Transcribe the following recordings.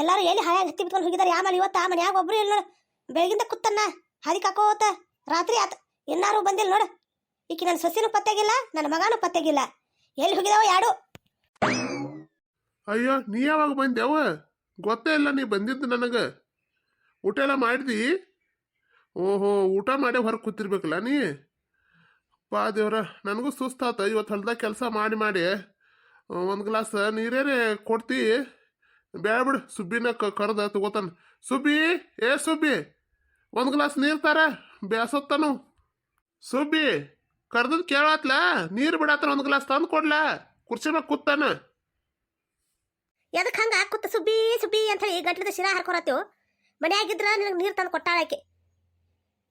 ಎಲ್ಲಾರು ಎಲ್ಲಿ ಹಾಯಾಗ ಹತ್ತಿ ಬಿಟ್ಕೊಂಡು ಹೋಗಿದಾರೆ ಆಮೇಲೆ ಇವತ್ತು? ಆ ಮನ್ಯಾಗ ಒಬ್ರು ಇಲ್ಲ ನೋಡು. ಬೆಳಗಿಂದ ಕುತ್ತನ್ನ ಹಾದಿ ಕಾಕೋತ. ರಾತ್ರಿ ಆತ. ಇನ್ನಾರು ಬಂದಿಲ್ಲ ನೋಡು. ಈಕಿ ನನ್ನ ಸೊಸಿನೂ ಪತ್ತೆಗಿಲ್ಲ, ನನ್ನ ಮಗನೂ ಪತ್ತೆಗಿಲ್ಲ. ಎಲ್ಲಿ ಹೋಗಿದಾವ ಯಾಡು? ಅಯ್ಯೋ, ನೀ ಯಾವಾಗ ಬಂದ್ಯಾವ ಗೊತ್ತೇ ಇಲ್ಲ ನೀ ಬಂದಿದ್ದು ನನಗೆ. ಊಟ ಎಲ್ಲ ಮಾಡಿದಿ? ಓಹೋ, ಊಟ ಮಾಡಿ ಹೊರಗೆ ಕೂತಿರ್ಬೇಕಲ್ಲ ನೀ? ಪಾ ದೇವ್ರ, ನನಗೂ ಸುಸ್ತಾತ. ಇವತ್ತು ಹೊಲ್ದಾಗ ಕೆಲಸ ಮಾಡಿ ಮಾಡಿ. ಒಂದು ಗ್ಲಾಸ್ ನೀರೇ ಕೊಡ್ತಿ? ಬೇಡ ಬಿಡು ಸುಬ್ಬಿನ ಕರೆದ ತಗೋತಾನೆ. ಸುಬ್ಬಿ, ಏ ಸುಬ್ಬಿ, ಒಂದು ಗ್ಲಾಸ್ ನೀರು ತಾರ ಬೇಸತ್ತಾನು ಸುಬ್ಬಿ, ಕರೆದದ್ ಕೇಳತ್ಲ, ನೀರು ಬಿಡತ್ತಾನ ಒಂದು ಗ್ಲಾಸ್ ತಂದು ಕೊಡ್ಲಾ, ಕುರ್ಚಿ ಮ್ಯಾಗ ಕೂತಾನ. ಎದಕ್ಕೆ ಹಂಗೆ ಕೂತ ಸುಬ್ಬಿ ಸುಬ್ಬಿ ಅಂತ ಹೇಳಿ ಗಂಟ್ಲದ ಶಿರಾ ಹರ್ಕೊರತ್ತೀವ್ ಮನ್ಯಾಗಿದ್ರ ನಿನಗೆ ನೀರು ತಂದು ಕೊಟ್ಟಾಳಕ್ಕೆ.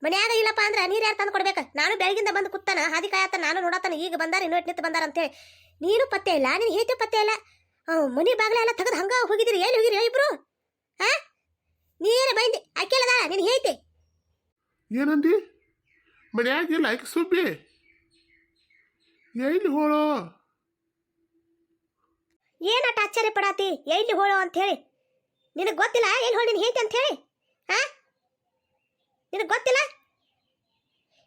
ಮನ್ಯಾಗ ಇಲ್ಲಪ್ಪ ಅಂದ್ರೆ ನೀರು ಯಾರು ತಂದು ಕೊಡ್ಬೇಕು? ನಾನು ಬೆಳಗಿಂದ ಬಂದು ಕೂತಾನ, ಹಾದಿ ಕಾಯತ್ತ ನಾನು ನೋಡತ್ತಾನ ಈಗ ಬಂದಾರ, ಇನ್ನೂ ನಿಂತು ಬಂದಾರ ಅಂತೇಳಿ. ನೀನು ಪತ್ತೆ ಇಲ್ಲ, ನೀನು ಹೇಗೆ ಪತ್ತೆ ಇಲ್ಲ. ಮನಿ ಬಾಗಿಲೆಲ್ಲ ತೆಗೆದು ಹಂಗ ಹೋಗಿದಿರಿ ಎಲ್ಲಿ ಹೋಗಿರಿ ಇಬ್ರು? ಹಾ ನೀರೇ ಬೈಂದಿ. ಅಕ್ಕೆಲ್ಲದ ನಿನ್ ಹೇಳ್ತಿ ಏನಂದಿ? ಮನ್ಯಾಗಿಲ್ಲ ಆಯ್ಕೆ ಸುಬ್ಬಿ. ಎಲ್ಲಿ ಹೋಳೋ? ಏನಟ ಆಶ್ಚರ್ಯ ಪಡಾತಿ? ಎಲ್ಲಿ ಹೋಳು ಅಂತ ಹೇಳಿ ನಿನಗೆ ಗೊತ್ತಿಲ್ಲ? ಎಲ್ಲಿ ಹೋಳಿ ನೀನು ಹೇಳ್ತಿ ಅಂತ ಹೇಳಿ ಹಾ ನಿನಗೆ ಗೊತ್ತಿಲ್ಲ?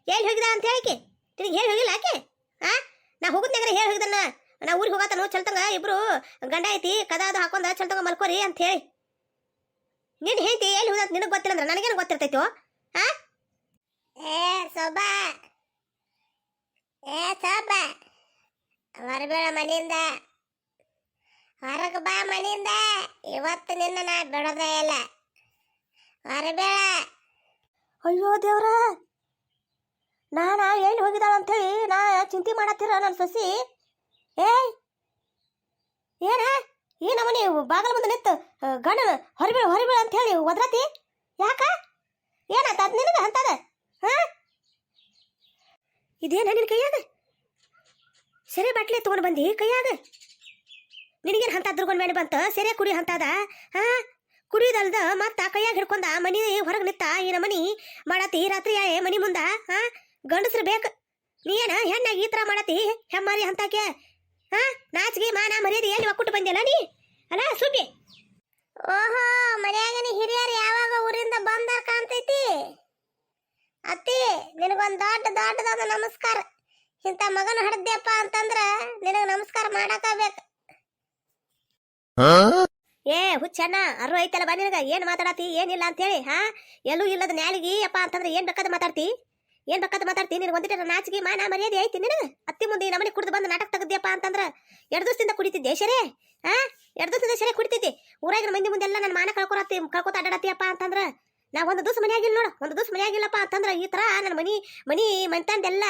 ಎಲ್ಲಿ ಹೋಗಿದ ಅಂತ ಹೇಳಿಕೆ ನಿನಗೆ ಹೇಳಿ ಹೋಗಿಲ್ಲ ಆಕೆ ಹಾ ನಾ ಹೋಗುದ್ನಾಗ್ರೆ ಹೇಳಿ ಹೋಗಿದನ್ನ ನಾ ಊರಿಗೆ ಹೋಗತ್ತಾನು ಚಲ್ತಂಗ ಇಬ್ರು ಗಂಡ ಐತಿ ಕದ ಅದು ಹಾಕೊಂಡ ಚಲ್ತಂಗ ಮಲ್ಕೋರಿ ಅಂತ ಹೇಳಿ. ನಿನ್ನ ಹೇಳ್ತಿ ಎಲ್ಲಿ ಹೋದ ನಿನಗೆ ಗೊತ್ತಿಲ್ಲ ಅಂದ್ರೆ ನನಗೇನು ಗೊತ್ತಿರ್ತೈತೋ? ಹಾ? ಏ ಸೊಬಾ ಏ ಸೊಬ ಹೊರಬೇಡ ಮನೆಯಿಂದ ಹೊರಗೆ ಬಾ ಮನೆಯಿಂದ ಇವತ್ತು ನಿನ್ನ ನಾ ಬಿಡೋದೇ ಇಲ್ಲ. ಹೊರಬೇಡ ಅಯ್ಯೋ ದೇವ್ರ. ನಾನಾ ಎಲ್ಲಿ ಹೋಗಿದ್ದಾಳ ಅಂತೇಳಿ ನಾ ಚಿಂತೆ ಮಾಡತ್ತೀರ ನನ್ನ ಸೊಸಿ? ಏಯ್ ಏನ ಈ ನಮ್ಮನೆ ಬಾಗಲ ಮುಂದೆ ನಿಂತು ಗಂಡನ ಹೊರಬೀಳ ಹೊರಬೀಳ ಅಂತ ಹೇಳಿ ಒದ್ರತಿ? ಯಾಕ? ಏನಾತ ಅದು ನಿನಗ ಅಂತದ ಹಾ? ಇದೇನ ನಿನ್ನ ಕೈಯಾಗ? ಸರಿ ಬಾಟ್ಲಿ ತಗೊಂಡು ಬಂದಿ ಕೈಯಾಗ? ನಿನಗೇನು ಅಂತ ದುರ್ಗೊಂಡ್ ಮೇಲೆ ಬಂತು? ಸೆರೆ ಕುಡಿ ಅಂತದ ಹಾ? ಕುಡಿಯೋದಲ್ದ ಮತ್ತ ಕೈಯಾಗ ಹಿಡ್ಕೊಂಡ ಮನಿ ಹೊರಗೆ ನಿತ್ತ ಈ ಮನಿ ಮಾಡತಿ ರಾತ್ರಿ ಆಯೆ ಮನಿ ಮುಂದ? ಹಾ? ಗಂಡಸ್ರು ಬೇಕು? ನೀ ಏನ ಹೆಣ್ಣಾಗಿ ಈ ಥರ ಮಾಡತಿ? ಹೆಮ್ಮಾರಿ ಅಂತಾಕೆ ಹಾ? ನಾಚಿಗೆ ಮಾನ ಮರ್ಯಾದೆ ಎಲ್ಲಿ ಒಕ್ಕುಟ್ಟು ಬಂದಿಲ್ಲ ನೀ? ಅಲ್ಲ ಸುಬ್ಬಿ. ಓಹೋ ಮನ್ಯಾಗಿನ ಹಿರಿಯರು ಯಾವಾಗ ಊರಿಂದ ಬಂದಾರ ಕಾಣ್ತೈತಿ? ಅತ್ತಿ ನಿನಗೊಂದು ದೊಡ್ಡ ದೊಡ್ಡದಾದ ನಮಸ್ಕಾರ. ಇಂಥ ಮಗನ ಹಡ್ದ್ಯಪ್ಪ ಅಂತಂದ್ರ ನಿನಗೆ ನಮಸ್ಕಾರ ಮಾಡಾಕಬೇಕು ಏ ಹುಚ್ಚಣ್ಣ ಅರು ಐತಲ್ಲ ಬಾ ನಿನಗ. ಏನ್ ಮಾತಾಡತಿ? ಏನಿಲ್ಲ ಅಂತ ಹೇಳಿ ಹಾ? ಎಲ್ಲೂ ಇಲ್ಲದ ನ್ಯಾಲಿಗಿ ಅಪ್ಪ ಅಂತಂದ್ರೆ ಏನ್ ಬೇಕಾದ ಮಾತಾಡ್ತಿ? ಏನ್ ಬೇಕಾದ ಮಾತಾಡ್ತೀನಿ? ನಿನಗೆ ಒಂದಿಟ್ಟ ನಾಚಿಗೆ ಮಾನ ಮರ್ಯಾದೆ ಐತಿ ನಿನಗ? ಅತ್ತಿ ಮುಂದೆ ಈ ಕುಡಿದು ಬಂದು ನಾಟಕ ತೆಗದ್ಯಪ್ಪ ಅಂತಂದ್ರ ಎರಡು ದಿವಸದಿಂದ ಕುಡಿತಿದ್ದೆ, ಶರೇ. ಹಾ ಎರಡು ದಿವಸದಿಂದ ಶರೇ ಕುಡಿತಿದ್ದೆ ಊರಾಗಿನ ಮಂದಿ ಮುಂದೆಲ್ಲ ನನ್ನ ಮಾನ ಕಳ್ಕೊರತ್ತಿ ಕಳ್ಕೊತ ಅಡ್ಡಾಡತಿಯಪ್ಪ ಅಂತಂದ್ರ ನಾ ಒಂದು ದಿವಸ ಮನೆಯಾಗಿಲ್ಲ ನೋಡು, ಒಂದು ದಿವಸ ಮನೆಯಾಗಿಲ್ಲಪ್ಪ ಅಂತಂದ್ರ ಈ ತರ ನನ್ನ ಮನಿ ಮನಿ ಮಂತಂದೆಲ್ಲ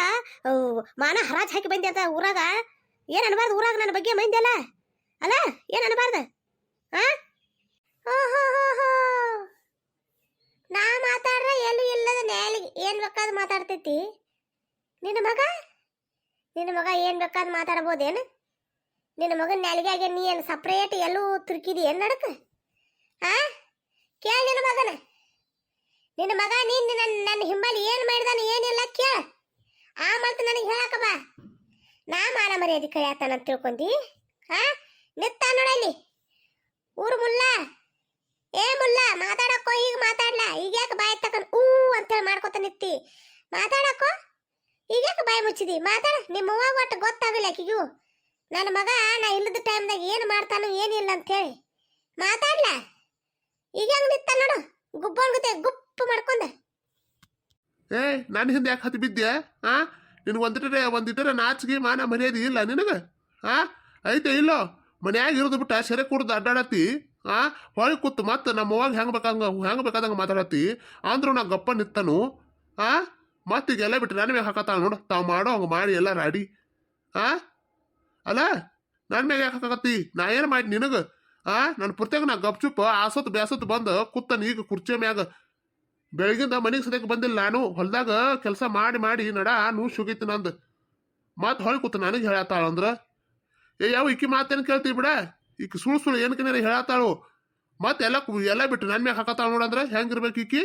ಮಾನ ಹರಾಜ್ ಹಾಕಿ ಬಂದೆ ಅಂತ ಊರಾಗ. ಏನ್ ಅನ್ಬಾರ್ದು ಊರಾಗ ನನ್ನ ಬಗ್ಗೆ ಮಂದಿ ಅಲ್ಲ ಅಲ್ಲ, ಏನ್ ಅನ್ಬಾರ್ದು? ಆ? ಓಹೋಹೋಹೋ. ನಾ ಮಾತಾಡ್ರ ಎಲ್ಲೂ ಇಲ್ಲದ ನ್ಯಾಲಿಗೆ ಏನ್ ಬೇಕಾದ್ ಮಾತಾಡ್ತೈತಿ. ನಿನ್ನ ಮಗ? ನಿನ್ನ ಮಗ ಏನ್ ಬೇಕಾದ್ ಮಾತಾಡ್ಬೋದೇನು? ನಿನ್ನ ಮಗನ ನ್ಯಾಲಿಗೆ ನೀ ಏನು ಸಪ್ರೇಟ್ ಎಲ್ಲೂ ತುರ್ಕಿದಿ ಏನು ನಡಕ? ಆ? ಕೇಳ ನಿನ್ನ ಮಗನ. ನಿನ್ನ ಮಗ ನೀನು ನನ್ನ ನನ್ನ ಹಿಂಬಲ್ಲಿ ಏನ್ ಮಾಡಿದಾನ ಏನಿಲ್ಲ ಕೇಳ. ಆ ಮತ್ತೆ ನನಗೆ ಹೇಳಕ ಬಾ. ನಾ ಮಾನ ಮರ್ಯಾದೆ ಕೈಯಾತಾನ ಅಂತ ತಿಳ್ಕೊಂಡಿ ಹಾ ನಿತ್ತ ನೋಡಲ್ಲಿ ಊರು ಮುಲ್ಲ. ಏ ಮುಲ್ಲ, ಮಾತಾಡಕ್ಕೋ, ಈಗ ಮಾತಾಡ್ಲಾ? ಈಗ ಯಾಕೆ ಬಾಯಿ ತಕೊಂಡ್ ಊ ಅಂತೇಳಿ ಮಾಡ್ಕೊತ ನಿತ್ತಿ ಮಾತಾಡಕ್ಕೋ? ಈಗ ಯಾಕೆ ಬಾಯಿ ಮುಚ್ಚಿದಿ? ಮಾತಾಡ ನಿಮ್ಮ ಅವ್ವ ಒಟ್ಟು ಗೊತ್ತಾಗಲ್ಲ ಆಕಿಗೂ. ನನ್ನ ಮಗ, ನಾ ಇಲ್ಲದ ಟೈಮ್ದಾಗ ಏನು ಮಾಡ್ತಾನೋ ಏನಿಲ್ಲ ಅಂತೇಳಿ ಮಾತಾಡ್ಲ? ಈಗ ಹೆಂಗ್ ನಿತ್ತ ನೋಡು? ಗುಬ್ಬೊಣ್ಗತೆ ಗುಪ್ಪು ಮಾಡ್ಕೊಂಡ. ಏ ನನ್ನ ಹಿಂದೆ ಯಾಕೆ ಹತ್ತಿ ಬಿದ್ದೆ? ಆ? ನಿನ್ ಒಂದಿಟ್ಟರೆ ಒಂದಿಟ್ಟರೆ ನಾಚಿಗೆ ಮಾನ ಮರ್ಯಾದೆ ಇಲ್ಲ ನಿನಗೆ? ಆ? ಐತೆ, ಇಲ್ಲೋ? ಮನ್ಯಾಗ ಇರೋದು ಬಿಟ್ಟ, ಸೆರೆ ಕುಡ್ದು ಅಡ್ಡಾಡತ್ತಿ. ಆ? ಹೊಳಿ ಕೂತು ಮತ್ತೆ ನಮ್ಮ ಅವಾಗ ಹೆಂಗೆ ಬೇಕಂಗ ಹೆಂಗೆ ಬೇಕಾದಂಗೆ ಮಾತಾಡತ್ತಿ? ಅಂದ್ರೂ ನಾ ಗಪ್ಪ ನಿತ್ತನು ಆ? ಮತ್ತೆ ಎಲ್ಲ ಬಿಟ್ಟು ನನ್ನ ಮ್ಯಾಗ ಹಾಕತ್ತಾಳ ನೋಡು. ತಾವು ಮಾಡೋ ಹಂಗೆ ಮಾಡಿ ಎಲ್ಲ ರಾಡಿ. ಆ? ಅಲ್ಲ ನನ್ನ ಮ್ಯಾಗ ಯಾಕೆ ಹಾಕತ್ತಿ ನಾ ಏನು ಮಾಡಿ ನಿನಗೆ? ಆ? ನನ್ನ ಪ್ರತ್ಯೇಕ ನಾ ಗಪ್ಚುಪ್ ಆಸತ್ ಬ್ಯಾಸತ್ ಬಂದು ಕೂತನ ಈಗ ಕುರ್ಚಿ ಮ್ಯಾಗ. ಬೆಳಗಿಂದ ಮನೆಗೆ ಸದ್ಯಕ್ಕೆ ಬಂದಿಲ್ಲ ನಾನು. ಹೊಲ್ದಾಗ ಕೆಲಸ ಮಾಡಿ ಮಾಡಿ ನಡ, ನೂ ಶುಗೈತಿ ನಂದು. ಮತ್ತೆ ಹೊಳಿ ಕೂತು ನನಗೆ ಹೇಳತ್ತಾಳ ಅಂದ್ರೆ ಏ, ಯಾವ ಇಕ್ಕಿ ಮಾತೇನು ಕೇಳ್ತೀವಿ ಬಿಡ? ಈಕಿ ಸುಳ್ಳು ಸುಳ್ಳು ಏನಕ್ಕೆ ಹೇಳತ್ತಾಳು? ಮತ್ತೆ ಎಲ್ಲ ಎಲ್ಲ ಬಿಟ್ಟು ನನ್ನ ಮ್ಯಾಗ ಹಾಕತ್ತಾಳ ನೋಡಂದ್ರ ಹೆಂಗಿರ್ಬೇಕು ಈಕಿ?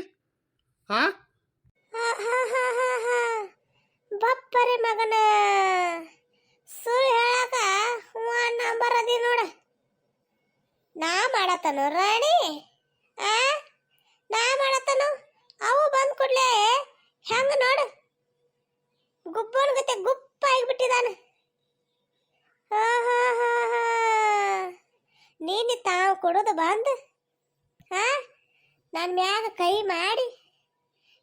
ಹಾ ಬಪ್ಪರೆ ಮಗನ. ಸುಳ್ಳು ಹೇಳಕ ನಂಬರ್ ಅದಿ ನೋಡ. ನಾ ಮಾಡತನು ರಾಣಿ? ಆ? ನಾ ಮಾಡತನು ಅವು ಬಂದ್ ಕೂಡ್ಲೆ ಹೆಂಗ ನೋಡು ಗುಬ್ಬನ ಗತೆ ಗುಪ್ಪ ಆಗಿಬಿಟ್ಟಿದಾನ ನೀನು ತಾವು ಕೊಡೋದು ಬಂದು? ಹಾ? ನನ್ನ ಮ್ಯಾಗ ಕೈ ಮಾಡಿ.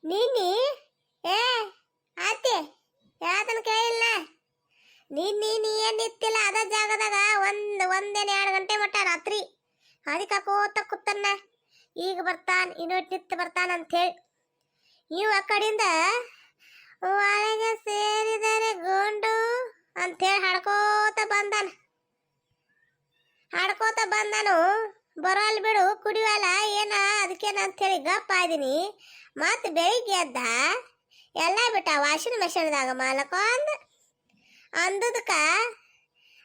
ನೀನಿ ಏ ಆತೆ ಯಾತನ ಕೇಳಿಲ್ಲ? ನಿನ್ನಿ ನೀನ್ ಏನ್ ನಿತ್ತಿಲ್ಲ ಅದ ಜಾಗದಾಗ ಒಂದು, ಒಂದೇನು ಎರಡು ಗಂಟೆ ಮಟ್ಟ ರಾತ್ರಿ. ಅದಕ್ಕೆ ಹಾಕೋತ ಕೂತನ್ನ. ಈಗ ಬರ್ತಾನ ಇನ್ನೊಟ್ಟು ನಿತ್ತು ಬರ್ತಾನ ಅಂತೇಳಿ ಇವು ಆ ಕಡೆಯಿಂದ ಒಳಗೆ ಸೇರಿದರೆ ಗೋಂಡು ಅಂತೇಳಿ ಹಾಡ್ಕೋತ ಬಂದಾನ. ಹಾಡ್ಕೋತ ಬಂದನು ಬರೋಲ್ ಬಿಡು, ಕುಡಿವಲ್ಲ, ಏನ ಅದಕ್ಕೇನ ಅಂತೇಳಿ ಗಪ್ಪ ಆದೀನಿ ಮತ್ತೆ ಬೆಳಿಗ್ಗೆ ಎದ್ದ, ಎಲ್ಲ ಬಿಟ್ಟ ವಾಷಿಂಗ್ ಮೆಷಿನ್ದಾಗ ಮಾಲಕ ಅಂದ ಅಂದದಕ್ಕ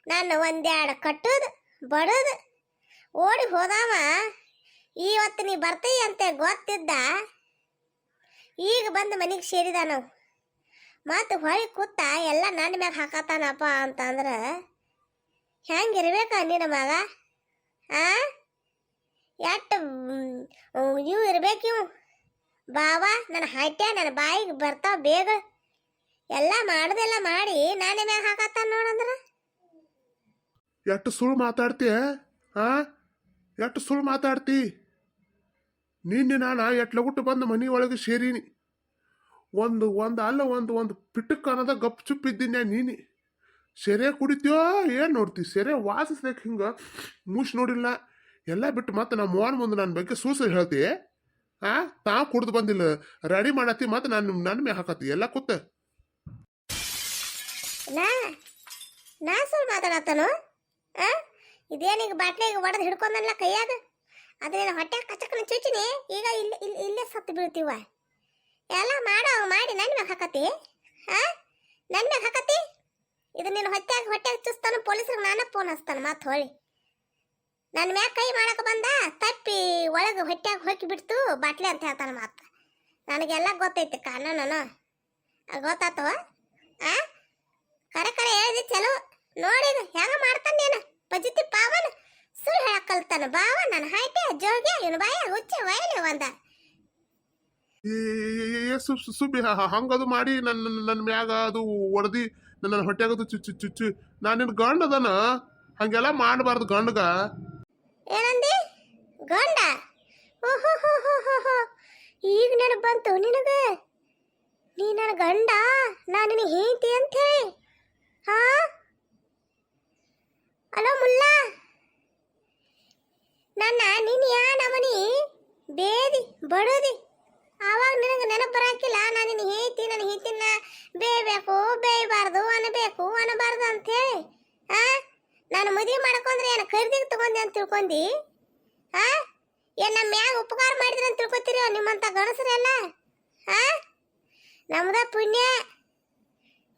ನಾನು ಒಂದೆರಡು ಕಟ್ಟುದು, ಬಡದು, ಓಡಿ ಹೋದಾವ ಇವತ್ತು ನೀ ಬರ್ತೀಯ ಅಂತ ಗೊತ್ತಿದ್ದ? ಈಗ ಬಂದು ಮನೆಗೆ ಸೇರಿದ ನಾವು ಮತ್ತು ಹೊಳಿ ಕೂತ ಎಲ್ಲ ನನ್ನ ಮ್ಯಾಗ ಹಾಕತ್ತಾನಪ್ಪ ಅಂತಂದ್ರೆ ಹೆಂಗಿರ್ಬೇಕ ನಿನ್ನ ಮಗ? ಆ? ಎಟ್ಟು ಇವು ಇರ್ಬೇಕು ಇವು. ಬಾವ ನನ್ನ ಹಟ್ಟೆ ನನ್ನ ಬಾಯಿಗೆ ಬರ್ತಾವ ಬೇಗ. ಎಲ್ಲ ಮಾಡುದೆಲ್ಲ ಮಾಡಿ ನಾನೇ ಮ್ಯಾಗ ಹಾಕತ್ತ ನೋಡಂದ್ರ ಎಷ್ಟು ಸುಳ್ಳು ಮಾತಾಡ್ತೀಯ ಆ? ಎಷ್ಟು ಸುಳ್ಳು ಮಾತಾಡ್ತಿ? ನಿನ್ನೆ ನಾನು ಎಟ್ ಲಗುಟ್ಟು ಬಂದು ಮನೆ ಒಳಗೆ ಸೇರೀನಿ. ಒಂದು ಒಂದು ಅಲ್ಲ, ಒಂದು ಒಂದು ಪಿಟ್ಟು ಅನ್ನೋದ ಗಪ್ ಚುಪ್ಪಿದ್ದೀನಿ ನೀನಿ. ಸೆರೆ ಕುಡಿತೀಯೋ ಏನು ನೋಡ್ತಿ? ಸೆರೆ ವಾಸಿಸ್ಬೇಕು ಹಿಂಗೆ ಮುಷ್ ನೋಡಿಲ್ಲ. ಎಲ್ಲ ಬಿಟ್ಟು ಮತ್ತೆ ನಮ್ಮ ಮೋಹನ್ ಮುಂದೆ ನನ್ನ ಬಗ್ಗೆ ಸೂಸ ಹೇಳ್ತಿ. ಆ? ತಾ ಕುಡ್ದು ಬಂದಿಲ್ಲ. ರೆಡಿ ಮಾಡತ್ತಿ ಮತ್ತೆ ನಾನು ನನ್ನ ಮೇ ಹಾಕತ್ತಿ. ಎಲ್ಲ ಕೂತ. ನಾ? ಸುಳ್ಳು ಮಾತಾಡತ್ತನು? ಇದೇನೀಗ ಬಾಟ್ಲಿಗೆ ಒಡೆದು ಹಿಡ್ಕೊಂಡಲ್ಲ ಕೈಯಾಗ? ಅದನ್ನ ಹೊಟ್ಟೆ ಕಚಕನ ಚುಚಿನಿ ಈಗ ಇಲ್ಲಿ ಇಲ್ಲಿ ಇಲ್ಲೇ ಸತ್ತು ಬೀಳ್ತೀವ ಎಲ್ಲ ಮಾಡೋ ಮಾಡಿ. ನನ್ನ ಮ್ಯಾಗ ಹಾಕತಿ ಆ? ನನ್ನ ಮ್ಯಾಗ ಹಾಕತಿ ಇದು ನೀನು ಹೊಟ್ಟೆಗೆ ಹೊಟ್ಟೆಗೆ ಚುಸ್ತಾನು ಪೊಲೀಸ್ರಿಗೆ ನಾನೇ ಫೋನ್ ಹಚ್ತಾನ, ಮಾತು ಹೊಳಿ. ನನ್ನ ಮ್ಯಾಗ ಕೈ ಮಾಡಕ್ಕೆ ಬಂದ, ತಪ್ಪಿ ಒಳಗೆ ಹೊಟ್ಟೆಗೆ ಹೋಗಿ ಬಿಡ್ತು, ಬಾಟ್ಲಿ ಅಂತ ಹೇಳ್ತಾನೆ ಮಾತು. ನನಗೆಲ್ಲ ಗೊತ್ತೈತೆ ಕಾನೂನು ಗೊತ್ತಾತವ ಆ ಕರೆ ಕರೆ ಹೇಳಿದೆ, ಚಲೋ. ನೋಡಿ ಹೆಂಗ ಮಾಡ್ತಾನೆ ನೀನು? ಪಜಿತಿ ಪಾವನ, ಸುಳ್ಳು ಹೇಳಕ್ಕಲ್ತಾನ ಬಾವ ನನ್ನ ಹಾಯ್ತೆ ಜೋಗಿ, ಇವನು ಬಾಯ, ಹುಚ್ಚೆ, ವಯಲಿ ಒಂದ. ಸುಬ್ಬಿ ಹಂಗದು ಮಾಡಿ ನನ್ನ ನನ್ನ ಮ್ಯಾಗ ಅದು ಒಡ್ದಿ. ನನ್ನ ಹೊಟ್ಯಾಗದು ಚುಚ್ಚು ಚುಚ್ಚು ನಾನು ನಿನ್ನ ಗಂಡ ಅದನ. ಹಂಗೆಲ್ಲ ಮಾಡಬಾರ್ದು ಗಂಡಗ. ಏನಂದಿ? ಗಂಡ? ಈಗ ನನಗೆ ಬಂತು ನಿನಗ? ನೀ ನನ್ನ ಗಂಡ, ನಾನು ನಿನಗೆ ಹೇಳ್ತಿ ಅಂತ ಹೇಳಿ ಹಾ? ಅಲೋ ಮುಲ್ಲ. ನನ್ನ ನಿನ್ನ ಯಾ ನಮನಿ ಬೇದಿ, ಬಡದಿ. ಆವಾಗ ನಿನಗೆ ನೆನಪು ಬರಾಕಿಲ್ಲ, ನಾನು ನಿನ್ನ ಹೇಳ್ತಿ ನಾನು ಹೇಳ್ತಿನ ಬೇಯಬೇಕು ಬೇಯಬಾರ್ದು ಅನ್ನಬೇಕು ಅನ್ನಬಾರ್ದು ಅಂತೇಳಿ ಆ ನಾನು ಮದುವೆ ಮಾಡ್ಕೊಂಡ್ರೆ ಏನು ಖರೀದಿಗೆ ತಗೊಂಡೆ ಅಂತ ತಿಳ್ಕೊಂಡಿ? ಹಾ ಏನ್ ನಮ್ಮ ಮ್ಯಾಗ ಉಪಕಾರ ಮಾಡಿದ್ರೆ ಅಂತ ತಿಳ್ಕೊತೀರಿ ನಿಮ್ಮಂತ ಗಣಸರೆಲ್ಲ ಹಾ ನಮ್ದ ಪುಣ್ಯ.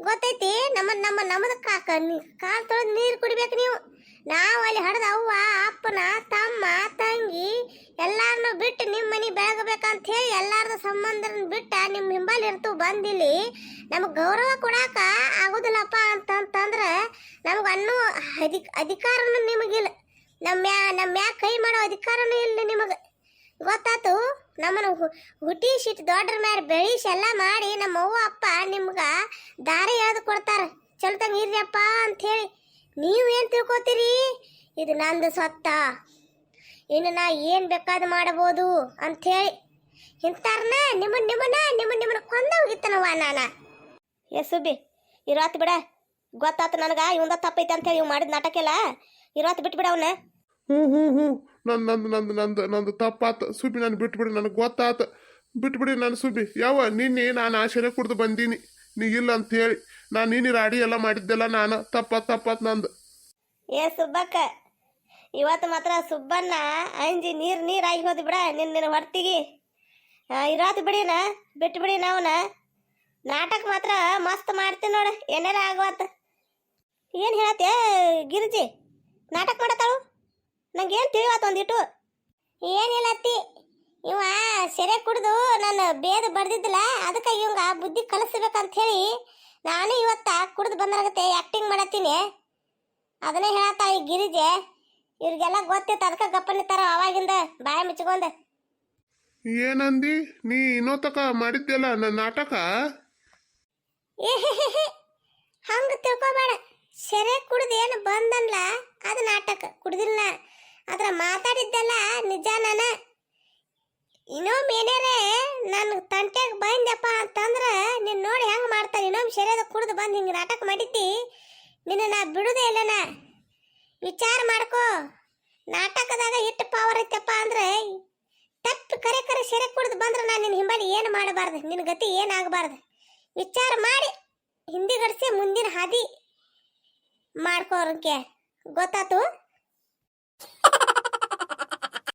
ಗೊತ್ತೈತಿ, ನಮ್ಮ ನಮ್ಮ ನಮ್ಮದ ಕಾಲ್ ತೊಳೆದು ನೀರು ಕುಡಿಬೇಕು ನೀವು. ನಾವು ಅಲ್ಲಿ ಹಡ್ದ ಅವ್ವ, ಅಪ್ಪನ, ತಮ್ಮ, ತಂಗಿ ಎಲ್ಲಾರನ್ನು ಬಿಟ್ಟು ನಿಮ್ಮ ಮನೆ ಬೆಳಗಬೇಕಂತ ಹೇಳಿ ಎಲ್ಲಾರದ ಸಂಬಂಧನ ಬಿಟ್ಟ ನಿಮ್ಮ ಹಿಂಬಾಲ್ ಇರ್ತು ಬಂದಿಲ್ಲಿ, ನಮಗೆ ಗೌರವ ಕೊಡಾಕ ಆಗೋದಿಲ್ಲಪ್ಪ ಅಂತಂತಂದ್ರೆ ನಮ್ಗೆ ಅನ್ನೋ ಅಧಿಕ, ಅಧಿಕಾರನೂ ನಿಮಗಿಲ್ಲ. ನಮ್ಮ ನಮ್ಮ ಮ್ಯಾಗ ಕೈ ಮಾಡೋ ಅಧಿಕಾರನೂ ಇಲ್ಲ ನಿಮಗೆ. ಗೊತ್ತಾತು? ನಮ್ಮನ್ನು ಹುಟ್ಟಿ ಶಿಟ್ ದೊಡ್ಡ ಮೇಲೆ ಬೆಳೀಶ್ ಎಲ್ಲ ಮಾಡಿ ನಮ್ಮ ಅವ್ವ, ಅಪ್ಪ ನಿಮ್ಗೆ ದಾರಿ ಎಳೆದು ಕೊಡ್ತಾರ? ಅಪ್ಪ ಇರ್ರಿಯಪ್ಪ ಅಂಥೇಳಿ. ನೀವು ಏನು ತಿಳ್ಕೊತೀರಿ? ಇದು ನಂದು ಸ್ವತ್ತ. ಇನ್ನು ನಾ ಏನು ಬೇಕಾದ ಮಾಡಬಹುದು ಅಂಥೇಳಿ. ಇಂತಾರನ ನಿಮ್ಮ, ನಿಮ್ಮನ್ನ ನಿಮ್ಮ, ನಿಮ್ಮನ್ನ ಕೊಂದ ಹೋಗಿತ್ತನವ ನಾನ. ಏ ಸುಬ್ಬಿ ಇರೋತ್ ಬಿಡ. ಗೊತ್ತಾತು ನನಗೆ, ಇವಂದ ತಪ್ಪೈತೆ ಅಂತೇಳಿ ಇವ್ ಮಾಡಿದ ನಾಟಕ ಎಲ್ಲ. ಇರೋತ್ ಬಿಟ್ಬಿಡ ಅವನ್ನ ಹ್ಞೂ ಹ್ಞೂ ಹ್ಞೂ ನಂದು ನಂದು ನಂದು ನಂದು ನಂದು ತಪ್ಪಾತ. ಸುಬಿ ನಾನು ಬಿಟ್ಬಿಡಿ ನನಗೆ ಗೊತ್ತಾತ. ಬಿಟ್ಬಿಡಿ ನಾನು ಸುಬಿ ಯಾವ ನಿನ್ನೆ ನಾನು ಆಶರೆ ಕುಡ್ದು ಬಂದೀನಿ. ನೀ ಇಲ್ಲ ಅಂತ ಹೇಳಿ. ನಾನು ನೀನು ರಾಡಿ ಎಲ್ಲ ಮಾಡಿದ್ದೆಲ್ಲ ನಾನು. ತಪ್ಪಾತ್ ತಪ್ಪಾತ್ ನಂದು. ಏ ಸುಬ್ಬಕ್ಕ ಇವತ್ತು ಮಾತ್ರ ಸುಬ್ಬಣ್ಣ ಅಂಜಿ ನೀರು ನೀರಾಗಿ ಹೋದ್ ಬಿಡ ನಿನ್ನ ನಿನ್ನ ಹೊರ್ತಿಗಿ. ಇರಾತ್ ಬಿಡಿನ ಬಿಟ್ಬಿಡಿ ನಾವನ ನಾಟಕ ಮಾತ್ರ ಮಸ್ತ್ ಮಾಡ್ತೀನಿ ನೋಡು ಏನಾರ ಆಗುವತ್ತ ಏನು ಹೇಳತ್ತೆ? ಗಿರಿಜಿ. ನಾಟಕ ಮಾಡತ್ತಾಳು ನಂಗೆ ಏನು ತಿಳಿವಾತ ಒಂದಿಟ್ಟು? ಏನಿಲ್ಲ ಅತ್ತಿ. ಇವ ಸೆರೆ ಕುಡಿದು ನಾನು ಬೇದ ಬಡ್ದಿದ್ದಿಲ್ಲ ಅದಕ್ಕೆ ಇವಂಗ ಬುದ್ಧಿ ಕಲಿಸ್ಬೇಕಂತ ಹೇಳಿ ನಾನು ಇವತ್ತ ಕುಡಿದು ಬಂದಾಗತ್ತೆ ಆ್ಯಕ್ಟಿಂಗ್ ಮಾಡತ್ತೀನಿ. ಅದನ್ನೇ ಹೇಳತ್ತ ಈ ಗಿರಿಜೆ. ಇವ್ರಿಗೆಲ್ಲ ಗೊತ್ತಿತ್ತು ಅದಕ್ಕೆ ಗಪ್ಪನಿತ್ತಾರ ಅವಾಗಿಂದ ಬಾಯ ಮುಚ್ಕೊಂಡ ಏನಂದಿ? ನೀ ಇನ್ನೊತ್ತಕ ಮಾಡಿದ್ದೆಲ್ಲ ನನ್ನ ನಾಟಕ? ಹಂಗ ತಿಳ್ಕೊಬೇಡ. ಸೆರೆ ಕುಡ್ದು ಏನು ಬಂದನ್ಲ? ಅದು ನಾಟಕ. ಕುಡ್ದಿಲ್ಲ ಅದ್ರ ಮಾತಾಡಿದ್ದೆಲ್ಲ ನಿಜ ನಾನ ಇನ್ನೊಮ್ಮೆ ಏನಾರೇ ನನ್ನ ತಂಟೆಗೆ ಬಂದ್ಯಪ್ಪ ಅಂತಂದ್ರೆ ನೀನ್ ನೋಡಿ ಹೆಂಗೆ ಮಾಡ್ತಾರೆ ಇನ್ನೊಮ್ಮೆ ಸೆರೆದ ಕುಡ್ದು ಬಂದು ಹಿಂಗೆ ನಾಟಕ ಮಾಡಿದ್ದಿ, ನಿನ್ನ ನಾ ಬಿಡುದೇ ಇಲ್ಲನ? ವಿಚಾರ ಮಾಡ್ಕೋ. ನಾಟಕದಾಗ ಇಟ್ಟು ಪವರ್ ಐತಪ್ಪ ಅಂದ್ರೆ, ತಪ್ಪು ಕರೆ ಕರೆ ಸೆರೆ ಕುಡ್ದು ಬಂದ್ರೆ ನಾನು ನಿನ್ನ ಹಿಂಬಾಲಿ ಏನು ಮಾಡಬಾರ್ದು? ನಿನ್ನ ಗತಿ ಏನಾಗಬಾರ್ದು? ವಿಚಾರ ಮಾಡಿ. ಹಿಂದಿಗಡಿಸಿ ಮುಂದಿನ ಹಾದಿ. ಮಾಡ್ಕೋರಂಕೆ ಗೊತ್ತಾತು